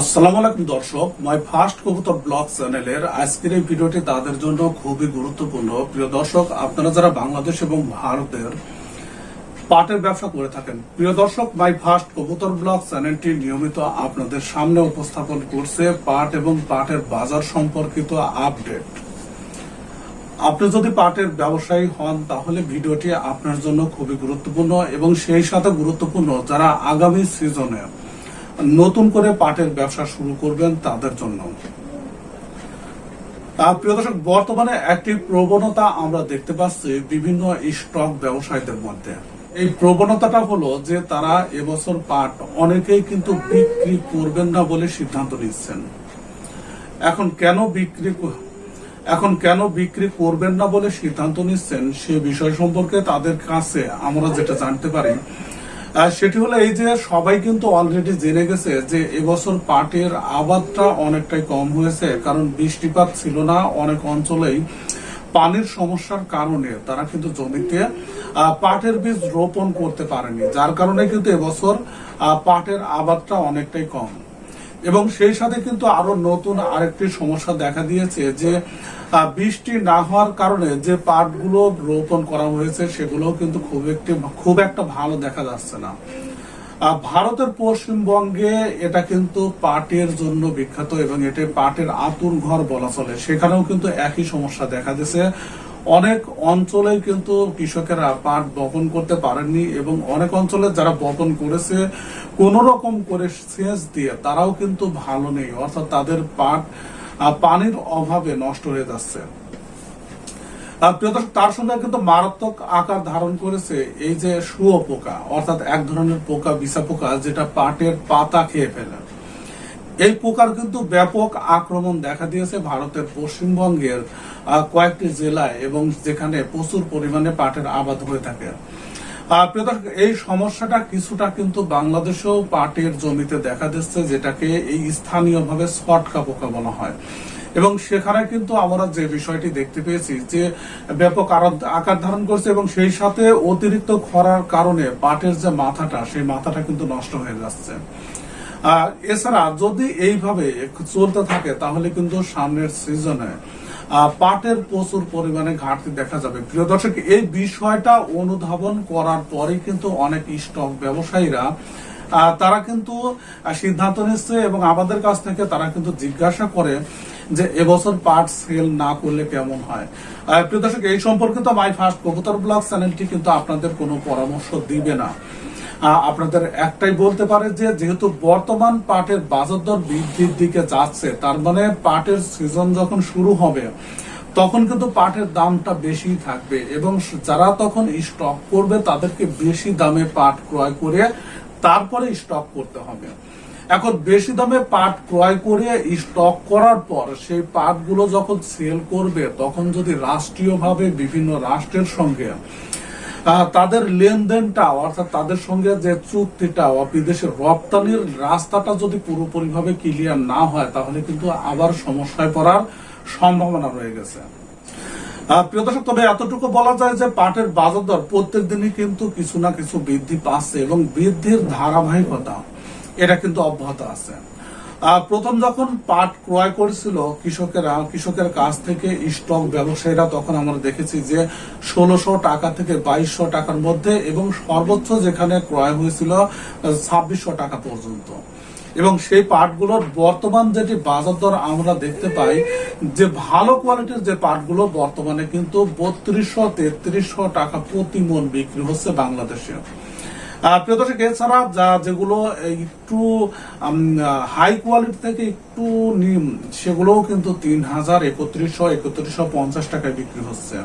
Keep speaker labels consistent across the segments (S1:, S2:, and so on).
S1: আসসালামু আলাইকুম দর্শক, মাই ফার্স্ট কবুতর ব্লগ চ্যানেলের আজকের এই ভিডিওটি তাদের জন্য খুবই গুরুত্বপূর্ণ। প্রিয় দর্শক, আপনারা যারা বাংলাদেশ এবং ভারতের পাটের ব্যবসা করে থাকেন, প্রিয় দর্শক, মাই ফার্স্ট কবুতর ব্লগ চ্যানেলটি নিয়মিত আপনাদের সামনে উপস্থাপন করছে পাট এবং পাটের বাজার সম্পর্কিত আপডেট। আপনি যদি পাটের ব্যবসায়ী হন, তাহলে ভিডিওটি আপনার জন্য খুবই গুরুত্বপূর্ণ এবং সেই সাথে গুরুত্বপূর্ণ যারা আগামী সিজনে নতুন করে পাটের ব্যবসা শুরু করবেন তাদের জন্য। প্রিয় দর্শক, বর্তমানে একটি প্রবণতা আমরা দেখতে পাচ্ছি বিভিন্ন স্টক ব্যবসায়ীদের মধ্যে। এই প্রবণতাটা হলো যে তারা এবছর পাট অনেকেই কিন্তু বিক্রি করবেন না বলে সিদ্ধান্ত নিচ্ছেন। এখন কেন বিক্রি এখন কেন বিক্রি করবেন না বলে সিদ্ধান্ত নিচ্ছেন সে বিষয় সম্পর্কে তাদের কাছে আমরা যেটা জানতে পারি সেটি হলো এই যে সবাই কিন্তু অলরেডি জেনে গেছে যে এবছর পাটের আবাদটা অনেকটাই কম হয়েছে, কারণ বৃষ্টিপাত ছিল না অনেক অঞ্চলেই। পানির সমস্যার কারণে তারা কিন্তু জমিতে পাটের বীজ রোপণ করতে পারেনি। যার কারণে কিন্তু এবছর পাটের আবাদটা অনেকটাই কম। এবং সেই সাথে কিন্তু আরও নতুন আরেকটি সমস্যা দেখা দিয়েছে যে বৃষ্টি না হওয়ার কারণে যে পাটগুলো রোপণ করা হয়েছে সেগুলো কিন্তু খুব একটি, খুব একটা ভালো দেখা যাচ্ছে না। ভারতের পশ্চিমবঙ্গে এটা কিন্তু পাটের জন্য বিখ্যাত এবং এটি পাটের আতুর ঘর বলা চলে। সেখানেও কিন্তু একই সমস্যা দেখা দিয়েছে। অনেক অঞ্চলে কিন্তু কৃষকেরা পাট বপন করতে পারেননি এবং অনেক অঞ্চলে যারা বপন করেছে কোন রকম করে সেচ দিয়ে তারাও কিন্তু ভালো নেই। অর্থাৎ তাদের পাট পানির অভাবে নষ্ট হয়ে যাচ্ছে। তার সঙ্গে কিন্তু মারাত্মক আকার ধারণ করেছে এই যে শুয়ো পোকা অর্থাৎ এক ধরনের পোকা বিছা পোকা যেটা পাটের পাতা খেয়ে ফেলে। এই পোকার কিন্তু ব্যাপক আক্রমণ দেখা দিয়েছে ভারতের পশ্চিমবঙ্গের কয়েকটি জেলায় এবং যেখানে প্রচুর পরিমাণে পাটের আবাদ হয়ে থাকে। এই সমস্যাটা কিছুটা কিন্তু বাংলাদেশেও পাটের জমিতে দেখা দিচ্ছে, যেটাকে এই স্থানীয়ভাবে ছটকা পোকা বলা হয়। এবং সেখানে কিন্তু আমরা যে বিষয়টি দেখতে পেয়েছি, যে ব্যাপক আকার ধারণ করছে এবং সেই সাথে অতিরিক্ত খরার কারণে পাটের যে মাথাটা, সেই মাথাটা কিন্তু নষ্ট হয়ে যাচ্ছে। এছাড়া যদি এইভাবে চলতে থাকে, তাহলে কিন্তু সামনের সিজনে পাটের প্রচুর পরিমাণে ঘাটতি দেখা যাবে। প্রিয় দর্শক, এই বিষয়টা অনুধাবন করার পরে কিন্তু অনেক স্টক ব্যবসায়ীরা তারা কিন্তু সিদ্ধান্ত নিচ্ছে এবং আমাদের কাছ থেকে তারা কিন্তু জিজ্ঞাসা করে যে এবছর পাট সেল না করলে কেমন হয়। প্রিয় দর্শক, এই সম্পর্কিত মাই ফার্স্ট কবুতর ব্লগ চ্যানেলটি কিন্তু আপনাদের কোনো পরামর্শ দিবে না। আপনাদের একটাই বলতে পারে যে, যেহেতু বর্তমান পাটের বাজার দর বৃদ্ধির দিকে যাচ্ছে, তার মানে পাটের সিজন যখন শুরু হবে, তখন কিন্তু পাটের দামটা বেশি থাকবে এবং যারা তখন স্টক করবে, তাদেরকে বেশি দামে পাট ক্রয় করে তারপরে স্টক করতে হবে। এখন বেশি দামে পাট ক্রয় করে স্টক করার পর, সেই পাটগুলো যখন সেল করবে, তখন যদি রাষ্ট্রীয়ভাবে বিভিন্ন রাষ্ট্রের সঙ্গে তাদের লেনদেনটা অর্থাৎ তাদের সঙ্গে যে চুক্তিটা ও বিদেশের রপ্তানির রাস্তাটা যদি পুরোপুরিভাবে ক্লিয়ার না হয়, তাহলে কিন্তু আবার সমস্যায় পড়ার সম্ভাবনা রয়ে গেছে। প্রিয় দর্শক, তবে এতটুকু বলা যায় যে পাটের বাজার দর প্রত্যেক দিনই কিন্তু কিছু না কিছু বৃদ্ধি পাচ্ছে এবং বৃদ্ধির ধারাবাহিকতা, এটা কিন্তু অব্যাহত আছে। প্রথম যখন পাট ক্রয় করেছিল কৃষকেরা, কৃষকের কাছ থেকে স্টক ব্যবসায়ীরা, তখন আমরা দেখেছি যে ষোলোশো টাকা থেকে বাইশশো টাকার মধ্যে এবং সর্বোচ্চ যেখানে ক্রয় হয়েছিল ছাব্বিশশো টাকা পর্যন্ত। এবং সেই পাটগুলোর বর্তমান যেটি বাজার দর, আমরা দেখতে পাই যে ভালো কোয়ালিটির যে পাটগুলো বর্তমানে কিন্তু বত্রিশশো তেত্রিশশো টাকা প্রতি মন বিক্রি হচ্ছে বাংলাদেশে। প্রিয় দর্শক, এছাড়া যা যেগুলো একটু হাই কোয়ালিটি থেকে একটু সেগুলোও কিন্তু তিন হাজার একত্রিশশো একত্রিশশো পঞ্চাশ টাকায় বিক্রি হচ্ছে।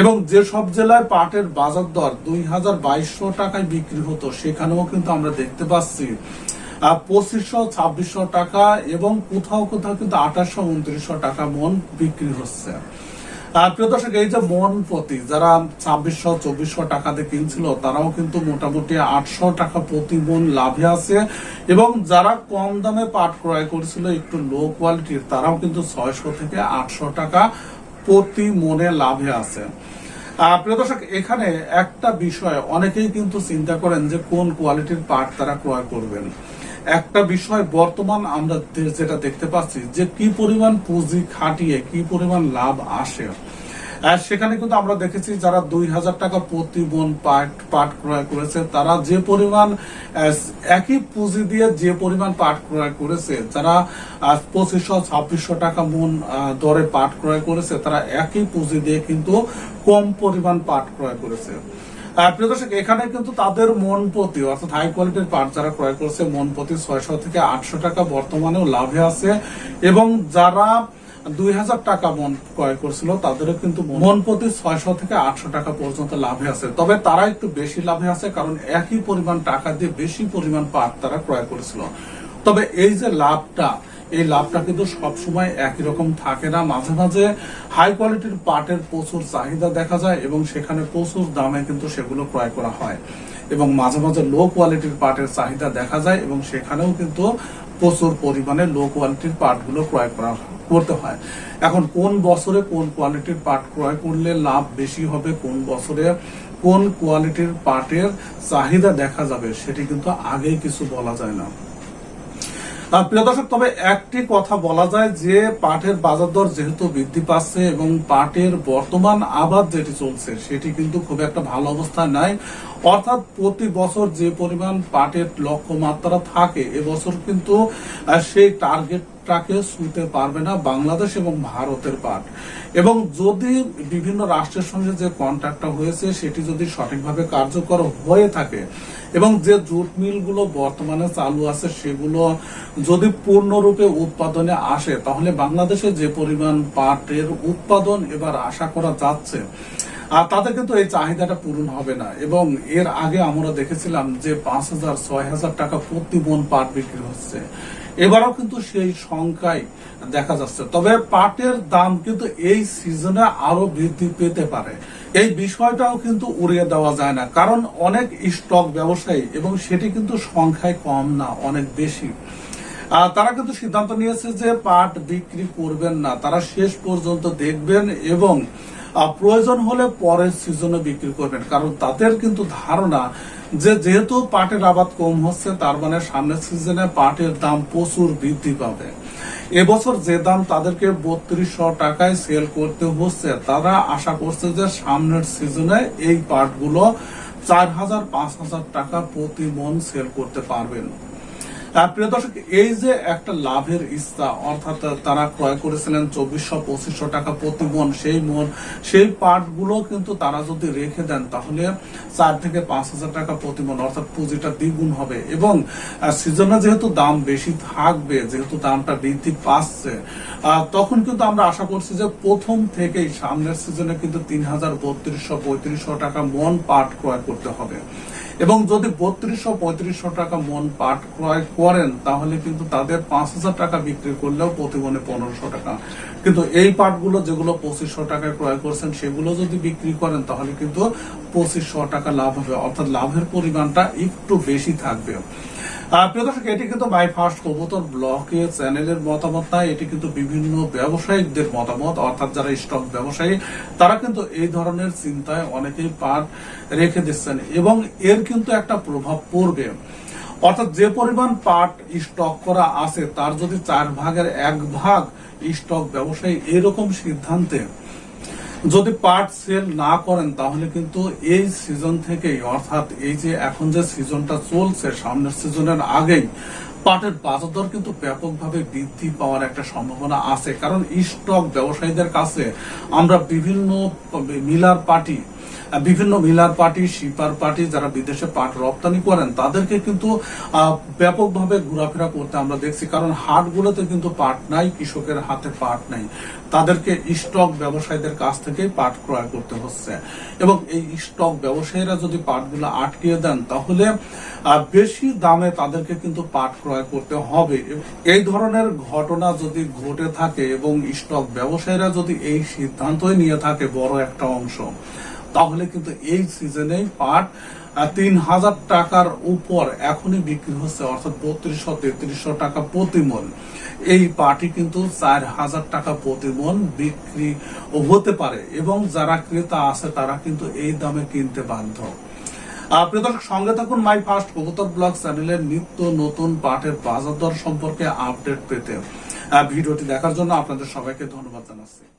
S1: এবং যেসব জেলায় পাটের বাজার দর দুই হাজার বাইশশো টাকায় বিক্রি হতো, সেখানেও কিন্তু আমরা দেখতে পাচ্ছি পঁচিশশো, ছাব্বিশশো টাকা এবং কোথাও কোথাও কিন্তু আঠাশশো, উনত্রিশশো টাকা মন বিক্রি হচ্ছে। প্রিয় দর্শক, এই যে মন প্রতি, যারা ছাব্বিশশো, চব্বিশশো কিনছিল, তারাও কিন্তু মোটামুটি আটশো টাকা প্রতি মন লাভে আছে। এবং যারা কম দামে পাট ক্রয় করেছিল, একটু লো কোয়ালিটির তারাও কিন্তু ছয়শো থেকে আটশো টাকা প্রতি মনে লাভে আছে। প্রিয় দর্শক, এখানে একটা বিষয়, অনেকেই কিন্তু চিন্তা করেন যে কোন কোয়ালিটির পাট তারা ক্রয় করবেন। একটা বিষয় বর্তমান আমরা যেটা দেখতে পাচ্ছি যে কি পরিমাণ পুঁজি খাটিয়ে, কি পরিমাণ লাভ আসে। সেখানে কিন্তু আমরা দেখেছি যারা দুই হাজার টাকা প্রতি মন পাট পাট ক্রয় করেছে, তারা যে পরিমাণ একই পুঁজি দিয়ে যে পরিমাণ পাট ক্রয় করেছে, যারা পঁচিশশো, ছাব্বিশশো টাকা মন দরে পাট ক্রয় করেছে, তারা একই পুঁজি দিয়ে কিন্তু কম পরিমাণ পাট ক্রয় করেছে। প্রিয় দর্শক, এখানে কিন্তু তাদের মন প্রতি, অর্থাৎ হাই কোয়ালিটির পাট যারা ক্রয় করছে, মন প্রতি ছয়শো থেকে আটশো টাকা বর্তমানেও লাভে আছে। এবং যারা দুই হাজার টাকা মন ক্রয় করছিল, তাদেরও কিন্তু মন প্রতি ছয়শো থেকে আটশো টাকা পর্যন্ত লাভে আছে। তবে তারা একটু বেশি লাভে আছে, কারণ একই পরিমাণ টাকা দিয়ে বেশি পরিমাণ পাট তারা ক্রয় করেছিল। তবে এই যে লাভটা এই লাভটা কিন্তু সবসময় একই রকম থাকে না। মাঝে মাঝে হাই কোয়ালিটির পাটের প্রচুর চাহিদা দেখা যায় এবং সেখানে প্রচুর দামে কিন্তু সেগুলো ক্রয় করা হয়। এবং মাঝে মাঝে লো কোয়ালিটির পাটের চাহিদা দেখা যায় এবং সেখানেও কিন্তু প্রচুর পরিমাণে লো কোয়ালিটির পাটগুলো ক্রয় করা করতে হয়। এখন কোন বছরে কোন কোয়ালিটির পাট ক্রয় করলে লাভ বেশি হবে, কোন বছরে কোন কোয়ালিটির পাটের চাহিদা দেখা যাবে, সেটি কিন্তু আগেই কিছু বলা যায় না। প্রিয় দর্শক, তবে একটি কথা বলা যায় যে পাটের বাজার দর যেহেতু বৃদ্ধি পাচ্ছে এবং পাটের বর্তমান আবাদ যেটি চলছে, সেটি কিন্তু খুব একটা ভালো অবস্থা নাই। অর্থাৎ প্রতি বছর যে পরিমাণ পাটের লক্ষ্যমাত্রা থাকে, এবছর কিন্তু সেই টার্গেটটাকে ছুঁতে পারবে না বাংলাদেশ এবং ভারতের পাট। এবং যদি বিভিন্ন রাষ্ট্রের সঙ্গে যে কন্ট্রাক্টটা হয়েছে, সেটি যদি সঠিকভাবে কার্যকর হয়ে থাকে, এবং যে জুট মিলগুলো বর্তমানে চালু আছে, সেগুলো যদি পূর্ণরূপে উৎপাদনে আসে, তাহলে বাংলাদেশে যে পরিমাণ পাটের উৎপাদন এবার আশা করা যাচ্ছে তাতে কিন্তু এই চাহিদাটা পূরণ হবে না। এবং এর আগে আমরা দেখেছিলাম যে পাঁচ হাজার, ছয় হাজার টাকা প্রতি মন পাট বিক্রি হচ্ছে। এবারও কিন্তু সেই সংখ্যায় দেখা যাচ্ছে। তবে পাটের দাম কিন্তু এই সিজনে আরও বৃদ্ধি পেতে পারে। এই বিষয়টাও কিন্তু উড়িয়ে দেওয়া যায় না। কারণ অনেক স্টক ব্যবসায়ী, এবং সেটি কিন্তু সংখ্যায় কম না, অনেক বেশি। তারা কিন্তু সিদ্ধান্ত নিয়েছে যে পাট বিক্রি করবেন না। তারা শেষ পর্যন্ত দেখবেন এবং প্রয়োজন হলে পরের সিজনে বিক্রি করবেন। কারণ তাদের কিন্তু ধারণা যে যেহেতু পাটের আবাদ কম হচ্ছে, তার মানে সামনের সিজনে পাটের দাম প্রচুর বৃদ্ধি পাবে। এবছর যে দাম তাদেরকে বত্রিশশো টাকায় সেল করতে হচ্ছে, তারা আশা করছে যে সামনের সিজনে এই পাটগুলো চার হাজার, পাঁচ হাজার টাকা প্রতি মন সেল করতে পারবেন। প্রিয় দর্শক, এই যে একটা লাভের ইচ্ছা অর্থাৎ তারা ক্রয় করেছিলেন চব্বিশশো পঁচিশশো টাকা প্রতি মন, সেই মন, সেই পাটগুলো কিন্তু তারা যদি রেখে দেন, তাহলে চার থেকে পাঁচ হাজার টাকা প্রতি মন, অর্থাৎ পুঁজিটা দ্বিগুণ হবে। এবং সিজনে যেহেতু দাম বেশি থাকবে, যেহেতু দামটা বৃদ্ধি পাচ্ছে তখন কিন্তু আমরা আশা করছি যে প্রথম থেকেই সামনের সিজনে কিন্তু তিন হাজার বত্রিশশো পঁয়ত্রিশশো টাকা মন পাট ক্রয় করতে হবে। এবং যদি বত্রিশশো, পঁয়ত্রিশশো টাকা মন পাট ক্রয় করেন, তাহলে কিন্তু তাদের পাঁচ হাজার টাকা বিক্রি করলেও প্রতি মনে পনেরোশো টাকা। কিন্তু এই পাটগুলো যেগুলো পঁচিশশো টাকায় ক্রয় করছেন, সেগুলো যদি বিক্রি করেন, তাহলে কিন্তু পঁচিশশো টাকা লাভ হবে। অর্থাৎ লাভের পরিমাণটা একটু বেশি থাকবে। প্রিয় দর্শক, এটি কিন্তু মাই ফার্স্ট কবুতর ব্লকে চ্যানেলের মতামত এটি কিন্তু বিভিন্ন ব্যবসায়িকদের মতামত, অর্থাৎ যারা স্টক ব্যবসায়ী, তারা কিন্তু এই ধরনের চিন্তায় অনেকেই পাট রেখে দিচ্ছেন এবং এর কিন্তু একটা প্রভাব পড়বে। অর্থাৎ যে পরিমাণ পাট স্টক করা আছে, তার যদি চার ভাগের এক ভাগ স্টক ব্যবসায়ী এরকম সিদ্ধান্তে যদি পার্ট সেল না করেন, তাহলে কিন্তু এই সিজন থেকেই, অর্থাৎ এই যে এখন যে সিজনটা চলছে, সামনের সিজনের আগেই পাটের বাজার দর কিন্তু ব্যাপকভাবে বৃদ্ধি পাওয়ার একটা সম্ভাবনা আছে। কারণ স্টক ব্যবসায়ীদের কাছে আমরা বিভিন্ন মিলার পার্টি বিভিন্ন মিলার পার্টি শিপার পার্টি যারা বিদেশে পাট রপ্তানি করেন, তাদেরকে কিন্তু ব্যাপকভাবে ঘোরাফেরা করতে আমরা দেখছি। কারণ হাটগুলোতে কিন্তু পাট নাই, কৃষকের হাতে পাট নাই। তাদেরকে স্টক ব্যবসায়ীদের কাছ থেকে পাট ক্রয় করতে হচ্ছে। এবং এই স্টক ব্যবসায়ীরা যদি পাটগুলো আটকিয়ে দেন, তাহলে বেশি দামে তাদেরকে কিন্তু পাট ক্রয় করতে হবে। এই ধরনের ঘটনা যদি ঘটে থাকে এবং স্টক ব্যবসায়ীরা যদি এই সিদ্ধান্তই নিয়ে থাকে, বড় একটা অংশ তাহলে কিন্তু এই সিজনে পাট তিন হাজার টাকার উপর এখনই বিক্রি হচ্ছে, অর্থাৎ বত্রিশশো, তেত্রিশশো টাকা প্রতি মন এই পাটি কিন্তু চার হাজার টাকা প্রতি মন বিক্রি হতে পারে এবং যারা ক্রেতা আছে তারা কিন্তু এই দামে কিনতে বাধ্য। দর্শক, সঙ্গে থাকুন মাই ফার্স্ট কবুতর ব্লগ চ্যানেলের নিত্য নতুন পাঠের বাজার দর সম্পর্কে আপডেট পেতে। ভিডিওটি দেখার জন্য আপনাদের সবাইকে ধন্যবাদ জানাচ্ছি।